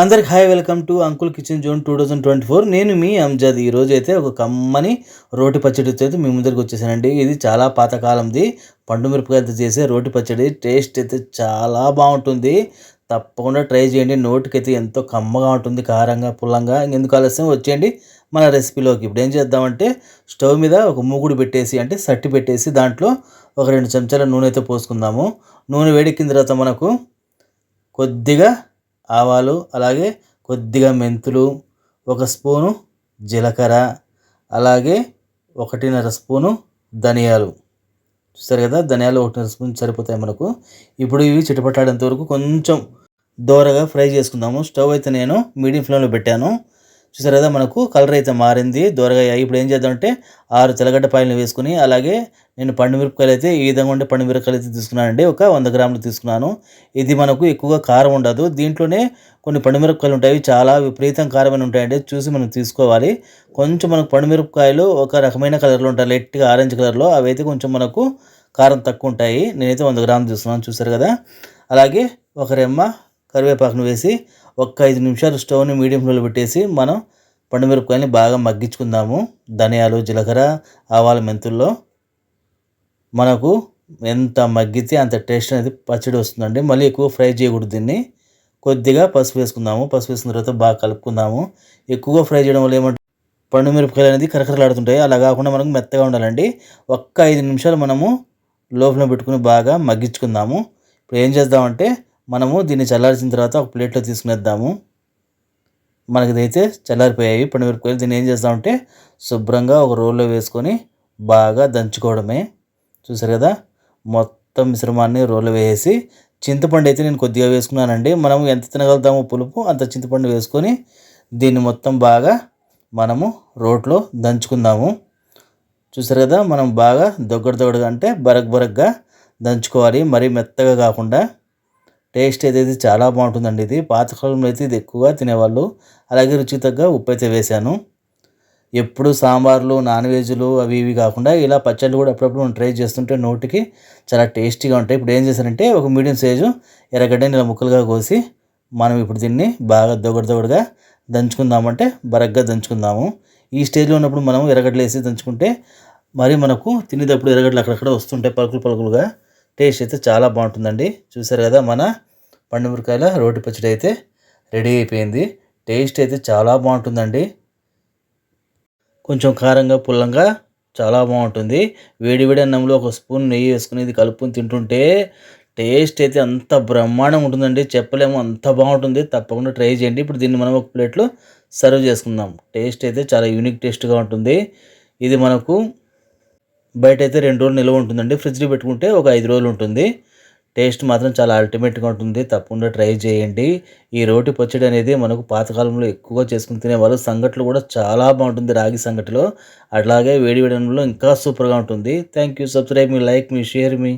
అందరికి hi welcome to uncle kitchen zone two thousand twenty four. నేను మీ అంజద్. ఈరోజు అయితే ఒక కమ్మని రోటి పచ్చడితో అయితే మీ ముందరికి వచ్చేసానండి. ఇది చాలా పాతకాలంది. పండు మిరపకాయలతో చేసే రోటి పచ్చడి. టేస్ట్ అయితే చాలా బాగుంటుంది. తప్పకుండా ట్రై చేయండి. నోటికి అయితే ఎంతో కమ్మగా ఉంటుంది. కారంగా పుల్లంగా. ఎందుకు ఆలస్యం? వచ్చేయండి మన రెసిపీలోకి. ఇప్పుడు ఏం చేద్దామంటే స్టవ్ మీద ఒక మూగుడు పెట్టేసి అంటే సట్టి పెట్టేసి దాంట్లో ఒక రెండు చెంచాల నూనె అయితే పోసుకుందాము. నూనె వేడెక్కిన తర్వాత మనకు కొద్దిగా ఆవాలు అలాగే కొద్దిగా మెంతులు ఒక స్పూను జీలకర్ర అలాగే ఒకటిన్నర స్పూను ధనియాలు. చూస్తారు కదా? ధనియాలు ఒకటిన్నర స్పూన్ సరిపోతాయి మనకు. ఇప్పుడు ఇవి చిటపట్లాడేంత వరకు కొంచెం దోరగా ఫ్రై చేసుకుందాము. స్టవ్ అయితే నేను మీడియం ఫ్లేమ్లో పెట్టాను. చూసారు కదా మనకు కలర్ అయితే మారింది దూరగా ఇప్పుడు ఏం చేద్దామంటే ఆరు తెల్లగడ్డ పాయలు వేసుకుని అలాగే నేను పండు మిరపకాయలు అయితే ఈ విధంగా ఉండే పండు మిరపకాయలు అయితే తీసుకున్నానండి. ఒక వంద గ్రాములు తీసుకున్నాను. ఇది మనకు ఎక్కువగా కారం ఉండదు. దీంట్లోనే కొన్ని పండు మిరపకాయలు ఉంటాయి చాలా విపరీతం కారమైన ఉంటాయండి. చూసి మనం తీసుకోవాలి. కొంచెం మనకు పండు మిరపకాయలు ఒక రకమైన కలర్లో ఉంటాయి. లైట్గా ఆరెంజ్ కలర్లో అవి అయితే కొంచెం మనకు కారం తక్కువ ఉంటాయి. నేనైతే వంద గ్రాములు తీసుకున్నాను. చూసారు కదా? అలాగే ఒక రెమ్మ కరివేపాకును వేసి ఒక్క ఐదు నిమిషాలు స్టవ్ని మీడియం ఫ్లేమ్లో పెట్టేసి మనం పండుమిరపకాయలని బాగా మగ్గించుకుందాము. ధనియాలు జీలకర్ర ఆవాల మెంతుల్లో. మనకు ఎంత మగ్గితే అంత టేస్ట్ అనేది పచ్చడి వస్తుందండి. మళ్ళీ ఎక్కువ ఫ్రై చేయకూడదు దీన్ని. కొద్దిగా పసుపు వేసుకుందాము. పసుపు వేసుకున్న తర్వాత బాగా కలుపుకుందాము. ఎక్కువగా ఫ్రై చేయడం వల్ల ఏమంటే పండు మిరపకాయలు అనేది కరకరలాడుతుంటాయి. అలా కాకుండా మనకు మెత్తగా ఉండాలండి. ఒక్క ఐదు నిమిషాలు మనము లోపల పెట్టుకుని బాగా మగ్గించుకుందాము. ఇప్పుడు ఏం చేద్దామంటే మనము దీన్ని చల్లార్చిన తర్వాత ఒక ప్లేట్లో తీసుకునేద్దాము. మనకి ఇదైతే చల్లారిపోయాయి పండుమిరపకాయలు దీన్ని ఏం చేస్తామంటే శుభ్రంగా ఒక రోల్లో వేసుకొని బాగా దంచుకోవడమే. చూసారు కదా? మొత్తం మిశ్రమాన్ని రోల్లో వేసి చింతపండు అయితే నేను కొద్దిగా వేసుకున్నానండి. మనం ఎంత తినగలుగుతామో పులుపు అంత చింతపండు వేసుకొని దీన్ని మొత్తం బాగా మనము రోట్లో దంచుకుందాము. చూసారు కదా? మనం బాగా దొగ్గడ దొగ్గడగా అంటే బరగ్ బరగ్గా దంచుకోవాలి. మరీ మెత్తగా కాకుండా టేస్ట్ అయితే చాలా బాగుంటుందండి ఇది. పాతకాలంలో అయితే ఇది ఎక్కువగా తినేవాళ్ళు. అలాగే రుచి తగ్గ ఉప్పు అయితే వేశాను. ఎప్పుడు సాంబార్లు నాన్ వెజ్లు అవి ఇవి కాకుండా ఇలా పచ్చళ్ళు కూడా అప్పుడప్పుడు మనం ట్రై చేస్తుంటే నోటికి చాలా టేస్టీగా ఉంటాయి. ఇప్పుడు ఏం చేశానంటే ఒక మీడియం సైజు ఎర్రగడ్డని ఇలా ముక్కలుగా కోసి మనం ఇప్పుడు దీన్ని బాగా దొగడు దొగడుగా దంచుకుందామంటే బరగ్గా దంచుకుందాము. ఈ స్టేజ్లో ఉన్నప్పుడు మనం ఎర్రగడ్డలు వేసి దంచుకుంటే మరి మనకు తినేటప్పుడు ఎర్రగడ్డలు అక్కడక్కడ వస్తుంటాయి పలుకులు పలుకులుగా. టేస్ట్ అయితే చాలా బాగుంటుందండి. చూసారు కదా మన పండుమిరకాయల రోటి పచ్చడి అయితే రెడీ అయిపోయింది. టేస్ట్ అయితే చాలా బాగుంటుందండి. కొంచెం కారంగా పుల్లంగా చాలా బాగుంటుంది. వేడి వేడి అన్నంలో ఒక స్పూన్ నెయ్యి వేసుకుని ఇది కలుపుకొని తింటుంటే టేస్ట్ అయితే అంత బ్రహ్మాండంగా ఉంటుందండి. చెప్పలేము అంత బాగుంటుంది. తప్పకుండా ట్రై చేయండి. ఇప్పుడు దీన్ని మనం ఒక ప్లేట్లో సర్వ్ చేసుకుందాం. టేస్ట్ అయితే చాలా యూనిక్ టేస్ట్గా ఉంటుంది. ఇది మనకు బయట అయితే రెండు రోజులు నిల్వ ఉంటుందండి. ఫ్రిడ్జ్లో పెట్టుకుంటే ఒక ఐదు రోజులు ఉంటుంది. టేస్ట్ మాత్రం చాలా అల్టిమేట్గా ఉంటుంది. తప్పకుండా ట్రై చేయండి. ఈ రోటి పచ్చడి అనేది మనకు పాతకాలంలో ఎక్కువగా చేసుకుని తినేవాళ్ళు సంగట్లు కూడా చాలా బాగుంటుంది రాగి సంగటిలో అట్లాగే వేడి వేయడంలో ఇంకా సూపర్గా ఉంటుంది. థ్యాంక్ యూ సబ్స్క్రైబ్ మీ లైక్ మీ షేర్ మీ.